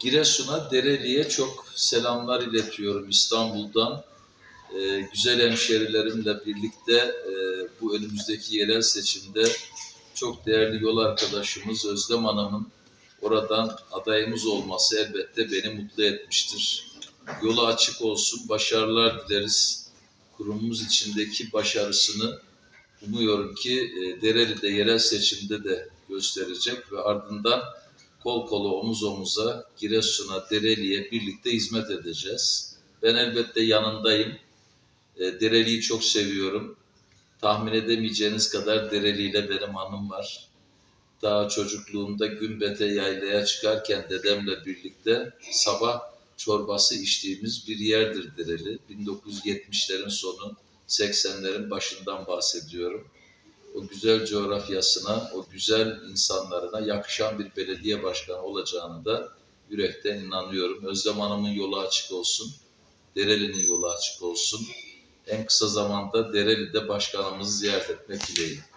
Giresun'a, Dereli'ye çok selamlar iletiyorum İstanbul'dan. Ee, güzel hemşerilerimle birlikte e, bu önümüzdeki yerel seçimde çok değerli yol arkadaşımız Özlem Hanım'ın oradan adayımız olması elbette beni mutlu etmiştir. Yolu açık olsun, başarılar dileriz. Kurumumuz içindeki başarısını umuyorum ki e, Dereli'de yerel seçimde de gösterecek ve ardından kol kola omuz omuza Giresun'a, Dereli'ye birlikte hizmet edeceğiz. Ben elbette yanındayım. E, Dereli'yi çok seviyorum. Tahmin edemeyeceğiniz kadar Dereli ile benim anım var. Daha çocukluğumda Gümbete yaylaya çıkarken dedemle birlikte sabah çorbası içtiğimiz bir yerdir Dereli. 1970'lerin sonu, 80'lerin başından bahsediyorum. O güzel coğrafyasına, o güzel insanlarına yakışan bir belediye başkanı olacağını da yürekten inanıyorum. Özlem Hanım'ın yolu açık olsun, Dereli'nin yolu açık olsun. En kısa zamanda Dereli'de başkanımızı ziyaret etmek dileğiyle.